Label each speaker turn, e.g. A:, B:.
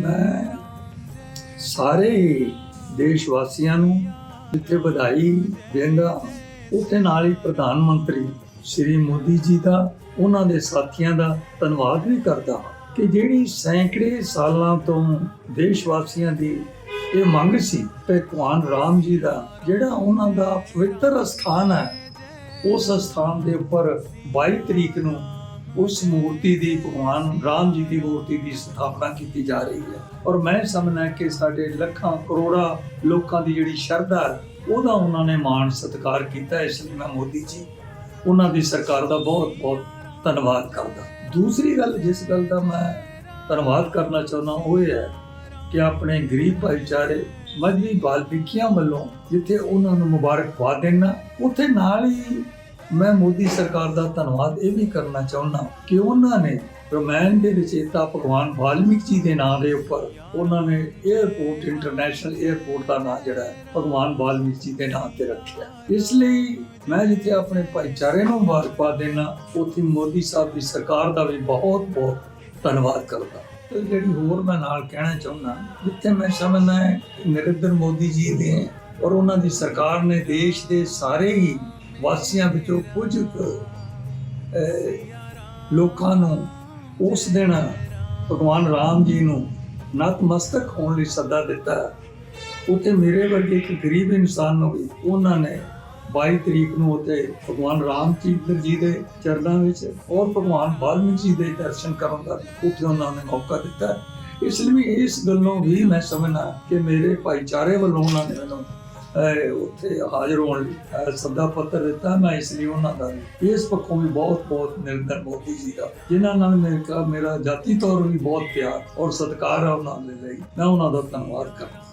A: ਮੈਂ ਸਾਰੇ ਹੀ ਦੇਸ਼ ਵਾਸੀਆਂ ਨੂੰ ਜਿੱਥੇ ਵਧਾਈ ਦੇਂਦਾ ਉੱਥੇ ਨਾਲ ਹੀ ਪ੍ਰਧਾਨ ਮੰਤਰੀ ਸ਼੍ਰੀ ਮੋਦੀ ਜੀ ਦਾ, ਉਹਨਾਂ ਦੇ ਸਾਥੀਆਂ ਦਾ ਧੰਨਵਾਦ ਵੀ ਕਰਦਾ ਹਾਂ ਕਿ ਜਿਹੜੀ ਸੈਂਕੜੇ ਸਾਲਾਂ ਤੋਂ ਦੇਸ਼ ਵਾਸੀਆਂ ਦੀ ਇਹ ਮੰਗ ਸੀ ਕਿ ਭਗਵਾਨ ਰਾਮ ਜੀ ਦਾ, ਜਿਹੜਾ ਉਹਨਾਂ ਦਾ ਪਵਿੱਤਰ ਸਥਾਨ ਹੈ, ਉਸ ਸਥਾਨ ਦੇ ਉੱਪਰ 22 ਤਰੀਕ ਨੂੰ ਉਸ ਮੂਰਤੀ ਦੀ ਭਗਵਾਨ ਰਾਮ ਜੀ ਦੀ ਮੂਰਤੀ ਦੀ ਸਥਾਪਨਾ ਕੀਤੀ ਜਾ ਰਹੀ ਹੈ ਔਰ ਮੈਂ ਸਮਝਣਾ ਕਿ ਸਾਡੇ ਲੱਖਾਂ ਕਰੋੜਾਂ ਲੋਕਾਂ ਦੀ ਜਿਹੜੀ ਸ਼ਰਧਾ ਹੈ ਉਹਦਾ ਉਹਨਾਂ ਨੇ ਮਾਣ ਸਤਿਕਾਰ ਕੀਤਾ ਇਸ ਲਈ ਮੈਂ ਮੋਦੀ ਜੀ ਉਹਨਾਂ ਦੀ ਸਰਕਾਰ ਦਾ ਬਹੁਤ ਬਹੁਤ ਧੰਨਵਾਦ ਕਰਦਾ ਦੂਸਰੀ ਗੱਲ ਜਿਸ ਗੱਲ ਦਾ ਮੈਂ ਧੰਨਵਾਦ ਕਰਨਾ ਚਾਹੁੰਦਾ ਉਹ ਇਹ ਹੈ ਕਿ ਆਪਣੇ ਗਰੀਬ ਭਾਈਚਾਰੇ ਮਜਬੀ ਬਾਲਪਿਕੀਆਂ ਵੱਲੋਂ ਜਿੱਥੇ ਉਹਨਾਂ ਨੂੰ ਮੁਬਾਰਕਬਾਦ ਦੇਣਾ ਉੱਥੇ ਨਾਲ ਹੀ ਮੈਂ ਮੋਦੀ ਸਰਕਾਰ ਦਾ ਧੰਨਵਾਦ ਇਹ ਵੀ ਕਰਨਾ ਚਾਹੁੰਦਾ ਕਿ ਉਹਨਾਂ ਨੇ ਰਮਾਇਣ ਦੇ ਰਚੇਤਾ ਭਗਵਾਨ ਵਾਲਮੀਕ ਜੀ ਦੇ ਨਾਮ ਦੇ ਉੱਪਰ ਉਹਨਾਂ ਨੇ 에어ਪੋਰਟ ਇੰਟਰਨੈਸ਼ਨਲ 에어ਪੋਰਟ ਦਾ ਨਾਮ ਜਿਹੜਾ ਹੈ, ਭਗਵਾਨ ਵਾਲਮੀਕ ਜੀ ਦੇ ਨਾਮ ਤੇ ਰੱਖਿਆ। ਇਸ ਲਈ ਮੈਂ ਜਿੱਥੇ ਆਪਣੇ ਭਾਈਚਾਰੇ ਨੂੰ ਮੁਬਾਰਕਬਾਦ ਦੇਣਾ ਉੱਥੇ ਮੋਦੀ ਸਾਹਿਬ ਦੀ ਸਰਕਾਰ ਦਾ ਵੀ ਬਹੁਤ ਬਹੁਤ ਧੰਨਵਾਦ ਕਰਦਾ ਤੇ ਜਿਹੜੀ ਹੋਰ ਮੈਂ ਨਾਲ ਕਹਿਣਾ ਚਾਹੁੰਦਾ ਜਿੱਥੇ ਮੈਂ ਸਮਝਦਾ ਨਰਿੰਦਰ ਮੋਦੀ ਜੀ ਦੇ ਔਰ ਉਹਨਾਂ ਦੀ ਸਰਕਾਰ ਨੇ ਦੇਸ਼ ਦੇ ਸਾਰੇ ਹੀ ਵਾਸੀਆਂ ਵਿੱਚੋਂ ਕੁਝ ਲੋਕਾਂ ਨੂੰ ਉਸ ਦਿਨ ਭਗਵਾਨ ਰਾਮ ਜੀ ਨੂੰ ਨਤਮਸਤਕ ਹੋਣ ਲਈ ਸੱਦਾ ਦਿੱਤਾ। ਉੱਥੇ ਮੇਰੇ ਵਰਗੇ ਇੱਕ ਗਰੀਬ ਇਨਸਾਨ ਨੂੰ ਵੀ ਉਹਨਾਂ ਨੇ 22 ਤਰੀਕ ਨੂੰ ਉੱਥੇ ਭਗਵਾਨ ਰਾਮ ਚੰਦਰ ਜੀ ਦੇ ਚਰਨਾਂ ਵਿੱਚ ਔਰ ਭਗਵਾਨ ਵਾਲਮੀਕ ਜੀ ਦੇ ਦਰਸ਼ਨ ਕਰਨ ਦਾ ਉੱਥੇ ਉਹਨਾਂ ਨੇ ਮੌਕਾ ਦਿੱਤਾ। ਇਸ ਲਈ ਵੀ ਇਸ ਗੱਲੋਂ ਵੀ ਮੈਂ ਸਮਝਣਾ ਕਿ ਮੇਰੇ ਭਾਈਚਾਰੇ ਵੱਲੋਂ ਉਹਨਾਂ ਨੇ ਮੈਨੂੰ ਉੱਥੇ ਹਾਜ਼ਰ ਹੋਣ ਲਈ ਸੱਦਾ ਪੱਤਰ ਦਿੱਤਾ, ਮੈਂ ਇਸ ਲਈ ਉਹਨਾਂ ਦਾ ਵੀ ਇਸ ਪੱਖੋਂ ਵੀ ਬਹੁਤ ਬਹੁਤ ਨਰਿੰਦਰ ਮੋਦੀ ਜੀ ਦਾ। ਜਿਨ੍ਹਾਂ ਨਾਲ ਮੇਰਾ ਮੇਰਾ ਜਾਤੀ ਤੌਰ ਵੀ ਬਹੁਤ ਪਿਆਰ ਔਰ ਸਤਿਕਾਰ ਹੈ ਉਹਨਾਂ ਦੇ ਲਈ। ਮੈਂ ਉਹਨਾਂ ਦਾ ਧੰਨਵਾਦ ਕਰਦਾ।